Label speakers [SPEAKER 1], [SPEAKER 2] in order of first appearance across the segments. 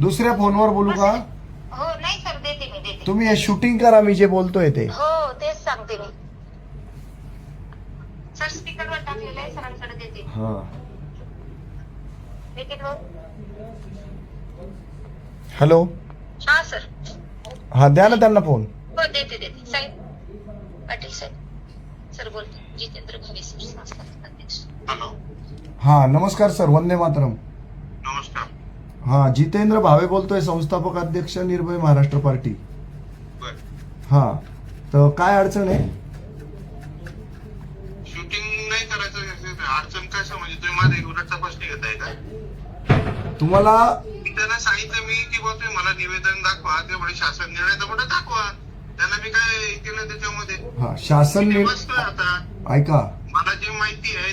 [SPEAKER 1] दुसऱ्या फोनवर बोलू का?
[SPEAKER 2] हो नाही सर देते मी देते.
[SPEAKER 1] तुम्ही हे शूटिंग करा मी जे बोलतोय ते.
[SPEAKER 2] हो तेच सांगते मी. सर स्पीकरवर टाकलेलं आहे सरांकडे देते.
[SPEAKER 1] हा. हॅलो?
[SPEAKER 2] हा सर.
[SPEAKER 1] हा द्या ना त्यांना फ़ोन
[SPEAKER 2] हो देते देते. साहेब पाटील साहेब. सर बोलते जितेंद्र भावे सर संस्थापक अध्यक्ष.
[SPEAKER 3] हॅलो.
[SPEAKER 1] हा नमस्कार सर. वंदे मातरम. हा जितेंद्र भावे बोलतोय संस्थापक अध्यक्ष निर्भय महाराष्ट्र पार्टी. हा तर काय अडचण आहे?
[SPEAKER 3] शूटिंग नाही करायचं अडचण कसं म्हणजे तुम्ही माझा उलट तपासणी घेताय का?
[SPEAKER 1] तुम्हाला
[SPEAKER 3] त्यांना सांगितलं मी की बुवा तुम्ही मला निवेदन दाखवा ते म्हणे शासन निर्णय तर दाखवा. त्यांना मी काय केलं त्याच्यामध्ये?
[SPEAKER 1] हा शासन ऐका.
[SPEAKER 3] मला जे माहिती आहे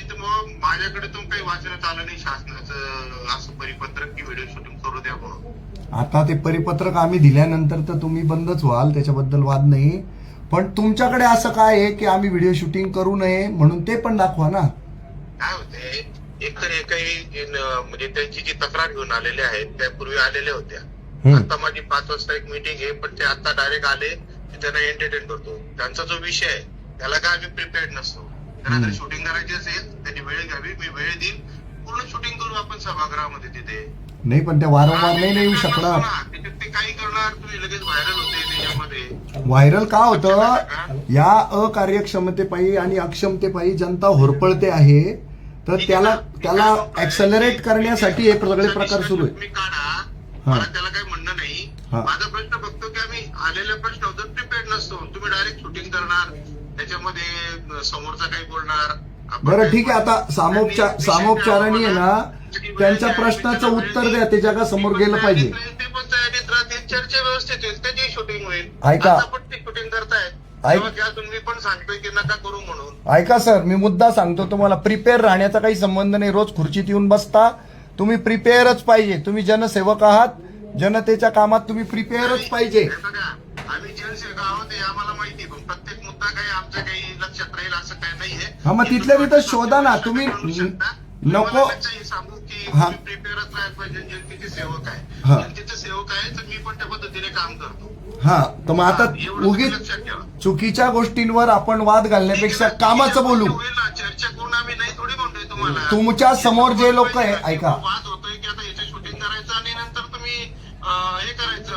[SPEAKER 3] माझ्याकडे तुम काही वाचण्यात आलं नाही शासनाचं असं परिपत्रक की व्हिडिओ शूटिंग करू द्या म्हणून.
[SPEAKER 1] आता ते परिपत्रक आम्ही दिल्यानंतर तर तुम्ही बंदच व्हाल त्याच्याबद्दल वाद नाही. पण तुमच्याकडे असं काय आहे की आम्ही व्हिडिओ शूटिंग करू नये म्हणून ते पण दाखवा ना.
[SPEAKER 3] काय होते एकतर काही न- म्हणजे त्यांची जी तक्रार घेऊन आलेले आहेत त्या पूर्वी आलेल्या होत्या. आता माझी पाच वाजता एक मीटिंग आहे पण ते आता डायरेक्ट आले त्यांना एंटरटेन करतो. त्यांचा जो विषय आहे त्याला काय आम्ही प्रिपेअर्ड नसतो. त्यांना. जर शूटिंग करायची असेल त्यांनी वेळ घ्यावी मी वेळ देईन. पूर्ण शूटिंग करू आपण सभागृहामध्ये तिथे.
[SPEAKER 1] नाही पण ते वारंवार नाही ना येऊ शकणार.
[SPEAKER 3] ते काही करणार तुम्ही लगेच व्हायरल होते त्याच्यामध्ये.
[SPEAKER 1] व्हायरल का होतं? या अकार्यक्षमतेपायी आणि अक्षमतेपायी जनता होरपळते आहे तर त्याला त्याला ऍक्सलरेट करण्यासाठी हे सगळे प्रकार सुरू आहे.
[SPEAKER 3] तुम्ही काढा.
[SPEAKER 1] हा.
[SPEAKER 3] मला त्याला काही म्हणणं नाही. माझा प्रश्न बघतो की आम्ही आलेल्या प्रश्नावर प्रिपेअर्ड नसतो. तुम्ही डायरेक्ट शूटिंग करणार. त्याच्यामध्ये समोरचा काही बोलणार
[SPEAKER 1] बरं ठीक आहे आता. सामोपचार सामोपचाराने आहे ना त्यांच्या प्रश्नाचं उत्तर द्या ते जगासमोर
[SPEAKER 3] ते पण
[SPEAKER 1] गेलं पाहिजे.
[SPEAKER 3] तयारीत राहील, ते पण तयारीत राहतील चर्चा व्यवस्थित होईल त्याची शूटिंग होईल.
[SPEAKER 1] ऐका.
[SPEAKER 3] शूटिंग करतायत.
[SPEAKER 1] ऐक.
[SPEAKER 3] तेव्हा त्या तुम्ही पण सांगतोय की नका करू म्हणून.
[SPEAKER 1] ऐका सर मी मुद्दा सांगतो तुम्हाला. प्रिपेअर राहण्याचा काही संबंध नाही. रोज खुर्चीत येऊन बसता. तुम्ही प्रिपेअरच पाहिजे. तुम्ही जनसेवक आहात. जनतेच्या कामात तुम्ही प्रिपेअरच पाहिजे.
[SPEAKER 3] आम्ही जनसेवक आहोत हे आम्हाला माहिती पण प्रत्येक मुद्दा काही आमच्या काही लक्षात राहील असं काही नाहीये
[SPEAKER 1] हा, मग तिथल्या तिथं शोधा ना, तुम्ही. नको-
[SPEAKER 3] सांगू की प्रिपेअरच राहायला पाहिजे जनतेचे सेवक. आहे जनतेचे सेवक आहे तर मी पण त्या पद्धतीने काम करतो.
[SPEAKER 1] हा तर मग आता उगीच चुकीच्या गोष्टींवर आपण वाद घालण्यापेक्षा कामाचं बोलू.
[SPEAKER 3] चर्चा करून आम्ही नाही थोडी म्हणतोय तुम्हाला.
[SPEAKER 1] तुमच्यासमोर जे लोक आहे ऐका.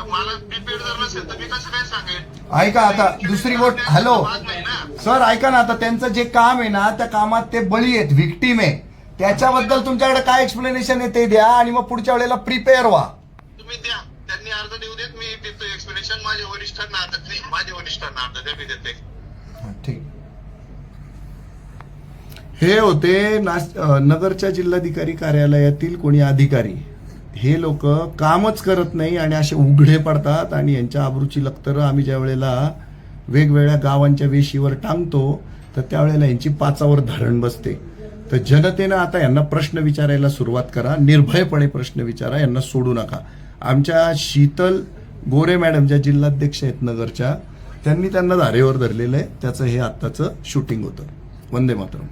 [SPEAKER 3] मला प्रिपेअर जर नसेल तर मी कसं काय सांगेन?
[SPEAKER 1] ऐका आता दुसरी गोष्ट हॅलो.
[SPEAKER 3] वाद नाही ना.
[SPEAKER 1] सर ऐका ना आता त्यांचं जे काम आहे ना त्या कामात ते बळी आहेत व्हिक्टीम आहे. त्याच्याबद्दल तुमच्याकडे काय एक्सप्लेनेशन आहे ते द्या आणि मग पुढच्या वेळेला प्रिपेअर व्हा.
[SPEAKER 3] तुम्ही द्या. त्यांनी अर्ज देऊ देत मी देतो एक्सप्लेनेशन माझ्या वरिष्ठांना अर्ज नाही माझ्या वरिष्ठांना अर्ज द्या मी देते.
[SPEAKER 1] ठीक. हे होते अ, नगरच्या जिल्हाधिकारी कार्यालयातील कोणी अधिकारी. हे लोक कामच करत नाही आणि असे उघडे पडतात आणि यांच्या आबरूची लक्तरं आम्ही ज्या वेळेला वेगवेगळ्या गावांच्या वेशीवर टांगतो तर त्यावेळेला यांची पाचावर धरण बसते. तर जनतेनं आता यांना प्रश्न विचारायला सुरुवात करा निर्भयपणे प्रश्न विचारा यांना सोडू नका. आमच्या शीतल गोरे मॅडम ज्या जिल्हाध्यक्ष आहेत नगरच्या त्यांनी त्यांना धारेवर धरलेलं आहे. त्याचं हे आत्ताचं शूटिंग होतं. वंदे मातरम.